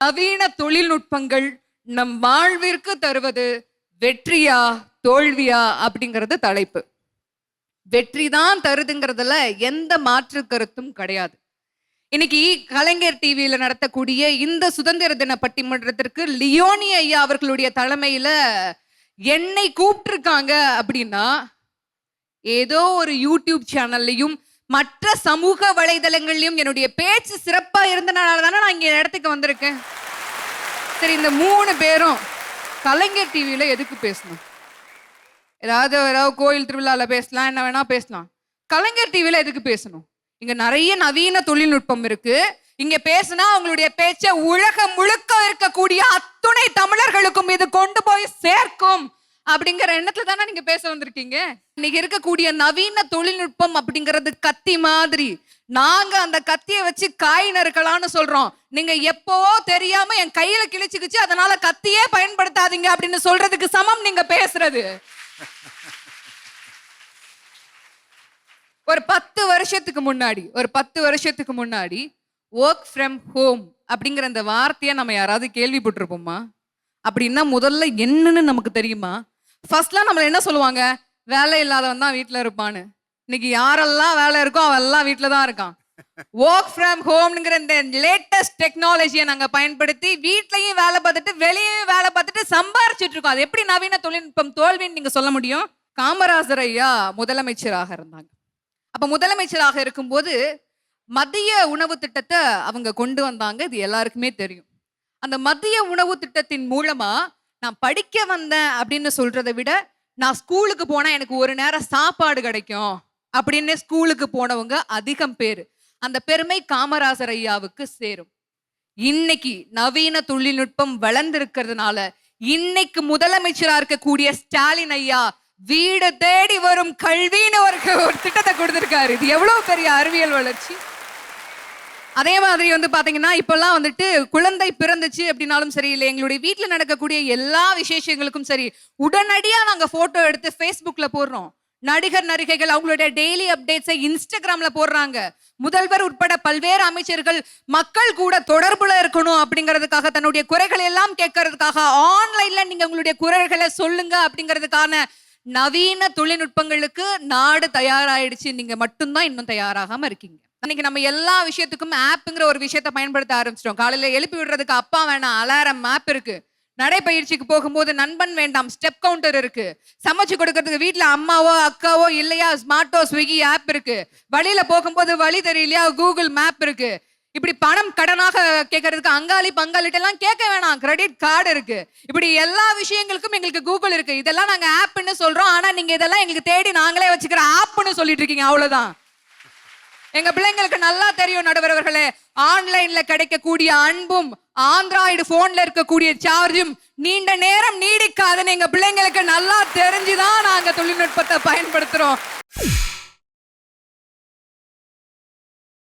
நவீன தொழில்நுட்பங்கள் நம் வாழ்விற்கு தருவது வெற்றியா தோல்வியா அப்படிங்கிறது தலைப்பு. வெற்றி தான் தருதுங்கிறதுல எந்த மாற்று கருத்தும் கிடையாது. இன்னைக்கு கலைஞர் டிவியில நடத்தக்கூடிய இந்த சுதந்திர தின பட்டிமன்றத்திற்கு லியோனி ஐயா அவர்களுடைய தலைமையில என்னை கூப்பிட்டுருக்காங்க அப்படின்னா ஏதோ ஒரு யூடியூப் சேனல்லையும் மற்ற சமூக வலைதளங்கள்லயும் என்னுடைய பேச்சு சிறப்பா இருந்தனால தானே நான் இங்க இடத்துக்கு வந்திருக்கேன். சரி இந்த மூணு பேரும் கலைஞர் டிவியில எதுக்கு பேசணும்? ஏதாவது ஏதாவது கோயில் திருவிழாவில் பேசலாம் என்ன வேணா பேசலாம். கலைஞர் டிவியில எதுக்கு பேசணும்? இங்க நிறைய நவீன தொழில்நுட்பம் இருக்கு. இங்க பேசினா அவங்களுடைய பேச்சை உலகம் முழுக்க இருக்கக்கூடிய அத்துணை தமிழர்களுக்கும் இது கொண்டு போய் சேர்க்கும். அப்படிங்கிற எண்ணத்துல தானே நீங்க பேச வந்திருக்கீங்க? இன்னைக்கு இருக்கக்கூடிய நவீன தொழில்நுட்பம் அப்படிங்கிறது கத்தி மாதிரி. நாங்க அந்த கத்தியை வச்சு காய் நறுக்கலாம்னு சொல்றோம். நீங்க எப்போவோ தெரியாம என் கையில கிழிச்சுக்கிச்சு அதனால கத்தியே பயன்படுத்தாதீங்க அப்படின்னு சொல்றதுக்கு சமம் நீங்க பேசுறது. ஒரு பத்து வருஷத்துக்கு முன்னாடி ஒரு பத்து வருஷத்துக்கு முன்னாடி ஒர்க் ஃப்ரம் ஹோம் அப்படிங்கிற அந்த வார்த்தையை நம்ம யாராவது கேள்விப்பட்டிருப்போமா? அப்படின்னா முதல்ல என்னன்னு நமக்கு தெரியுமா? ஃபர்ஸ்ட்லாம் நம்மள என்ன சொல்லுவாங்க? வேலை இல்லாதவன் தான் வீட்டில் இருப்பான்னு. இன்னைக்கு யாரெல்லாம் வேலை இருக்கோ அவெல்லாம் வீட்டில் தான் இருக்கான். ஒர்க் ஃப்ரம் ஹோம்ங்கிற இந்த லேட்டஸ்ட் டெக்னாலஜியை நாங்கள் பயன்படுத்தி வீட்லயும் வேலை பார்த்துட்டு வெளியேயும் வேலை பார்த்துட்டு சம்பாரிச்சிட்டு இருக்கோம். அது எப்படி நவீன தொழில்நுட்பம் தோல்வின்னு நீங்க சொல்ல முடியும்? காமராஜர் ஐயா முதலமைச்சராக இருந்தாங்க. அப்ப முதலமைச்சராக இருக்கும்போது மதிய உணவு திட்டத்தை அவங்க கொண்டு வந்தாங்க. இது எல்லாருக்குமே தெரியும். அந்த மதிய உணவு திட்டத்தின் மூலமா நான் படிக்க வந்தேன் அப்படின்னு சொல்றதை விட நான் ஸ்கூலுக்கு போனா எனக்கு ஒரு நேரம் சாப்பாடு கிடைக்கும் அப்படின்னு ஸ்கூலுக்கு போனவங்க அதிகம் பேர். அந்த பெருமை காமராசர் ஐயாவுக்கு சேரும். இன்னைக்கு நவீன தொழில்நுட்பம் வளர்ந்திருக்கிறதுனால இன்னைக்கு முதலமைச்சரா இருக்கக்கூடிய ஸ்டாலின் ஐயா வீடு தேடி வரும் கல்வின்னு ஒரு ஒரு திட்டத்தை கொடுத்திருக்காரு. இது எவ்வளவு பெரிய அறிவியல் வளர்ச்சி? அதே மாதிரி வந்து பாத்தீங்கன்னா இப்பெல்லாம் வந்துட்டு குழந்தை பிறந்துச்சு அப்படின்னாலும் சரி இல்லை எங்களுடைய வீட்டில் நடக்கக்கூடிய எல்லா விசேஷங்களுக்கும் சரி உடனடியா நாங்க போட்டோ எடுத்து ஃபேஸ்புக்ல போடுறோம். நடிகர் நடிகைகள் அவங்களுடைய டெய்லி அப்டேட்ஸை இன்ஸ்டாகிராம்ல போடுறாங்க. முதல்வர் உட்பட பல்வேறு அமைச்சர்கள் மக்கள் கூட தொடர்புல இருக்கணும் அப்படிங்கிறதுக்காக தன்னுடைய குறைகளை எல்லாம் கேட்கறதுக்காக ஆன்லைன்ல நீங்க உங்களுடைய குறைகளை சொல்லுங்க அப்படிங்கிறதுக்கான நவீன தொழில்நுட்பங்களுக்கு நாடு தயாராயிடுச்சு. நீங்க மட்டும்தான் இன்னும் தயாராகாம இருக்கீங்க. இன்னைக்கு நம்ம எல்லா விஷயத்துக்கும் ஆப்புங்கிற ஒரு விஷயத்த பயன்படுத்த ஆரம்பிச்சிட்டோம். காலையில எழுப்பி விடுறதுக்கு அப்பா வேணாம் அலாரம் ஆப் இருக்கு. நடைப்பயிற்சிக்கு போகும்போது நண்பன் வேண்டாம் ஸ்டெப் கவுண்டர் இருக்கு. சமைச்சு கொடுக்கறதுக்கு வீட்டுல அம்மாவோ அக்காவோ இல்லையா ஸ்மார்ட்டோ ஸ்விக்கி ஆப் இருக்கு. வழியில போகும்போது வழி தெரியலையா கூகுள் மேப் இருக்கு. இப்படி பணம் கடனாக கேட்கறதுக்கு அங்காளி பங்காளிட்ட எல்லாம் கேட்க வேணாம். கிரெடிட் கார்டு இருக்கு. இப்படி எல்லா விஷயங்களுக்கும் எங்களுக்கு கூகுள் இருக்கு. இதெல்லாம் நாங்க ஆப்னு சொல்றோம். ஆனா நீங்க இதெல்லாம் எங்களுக்கு தேடி நாங்களே வச்சுக்கிற ஆப்னு சொல்லிட்டு இருக்கீங்க. அவ்வளவுதான். எங்க பிள்ளைங்களுக்கு நல்லா தெரியும் நடுவர்களே. ஆன்லைன்ல கிடைக்கக்கூடிய அன்பும் ஆண்ட்ராய்டு போன்ல இருக்கக்கூடிய சார்ஜும் நீண்ட நேரம் நீடிக்காதுன்னு எங்க பிள்ளைங்களுக்கு நல்லா தெரிஞ்சுதான் நாங்க தொழில்நுட்பத்தை பயன்படுத்துறோம்.